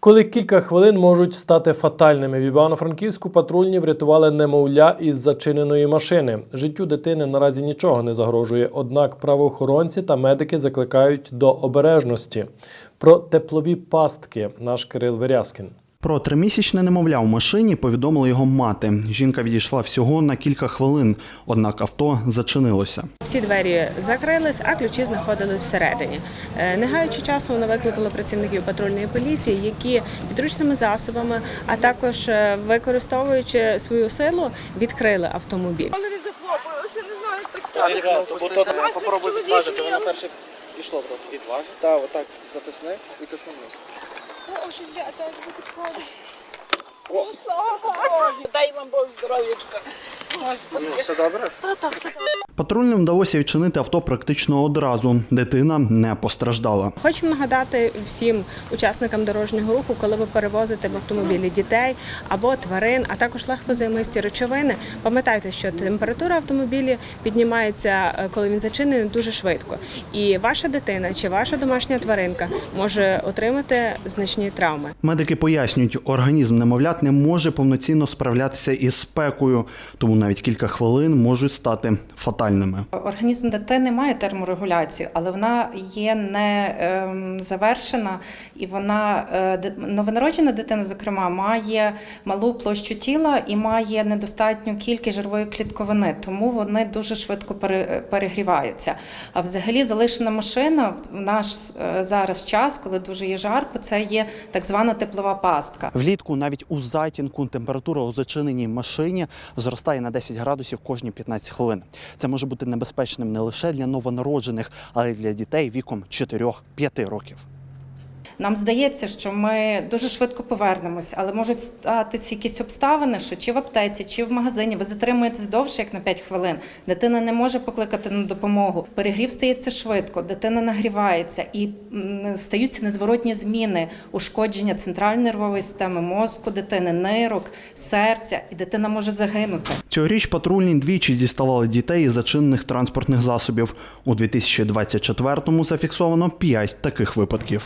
Коли кілька хвилин можуть стати фатальними, в Івано-Франківську патрульні врятували немовля із зачиненої машини. Життю дитини наразі нічого не загрожує, однак правоохоронці та медики закликають до обережності. Про теплові пастки наш Кирил Верязкін. Про тримісячне немовля в машині повідомила його мати. Жінка відійшла всього на кілька хвилин, однак авто зачинилося. Всі двері закрились, а ключі знаходились всередині. Е, Не гаючи часу, вона викликала працівників патрульної поліції, які підручними засобами, а також е, використовуючи свою силу, відкрили автомобіль. Але не захлопується, не знаю, як так сталося. Попробуй підважити, воно перше пішло. Підважити? Так, отак затисни і тисни вниз. Дай вам Бог здоров'ячка. Ну, все добре? Та так, все добре. Патрульним вдалося відчинити авто практично одразу. Дитина не постраждала. Хочемо нагадати всім учасникам дорожнього руху, коли ви перевозите в автомобілі дітей або тварин, а також легкозаймисті речовини. Пам'ятайте, що температура автомобілі піднімається, е, коли він зачинений, дуже швидко. І ваша дитина чи ваша домашня тваринка може отримати значні травми. Медики пояснюють, організм немовлят не може повноцінно справлятися із спекою, тому навіть кілька хвилин можуть стати фатальними. Організм дитини має терморегуляцію, але вона є не ем, завершена, і вона е, новонароджена дитина, зокрема, має малу площу тіла і має недостатню кількість жирової клітковини, тому вони дуже швидко перегріваються. А взагалі залишена машина в наш е, зараз час, коли дуже є жарко, це є так звана теплова пастка. Влітку навіть у затінку температура у зачиненій машині зростає на 10 градусів кожні 15 хвилин. Це може бути небезпечним не лише для новонароджених, але й для дітей віком 4-5 років. Нам здається, що ми дуже швидко повернемось, але можуть статися якісь обставини, що чи в аптеці, чи в магазині ви затримуєтесь довше, як на 5 хвилин. Дитина не може покликати на допомогу. Перегрів стається швидко, дитина нагрівається і стаються незворотні зміни, ушкодження центральної нервової системи, мозку дитини, нирок, серця, і дитина може загинути. Цьогоріч патрульні двічі діставали дітей із зачинених транспортних засобів. У 2024-му зафіксовано 5 таких випадків.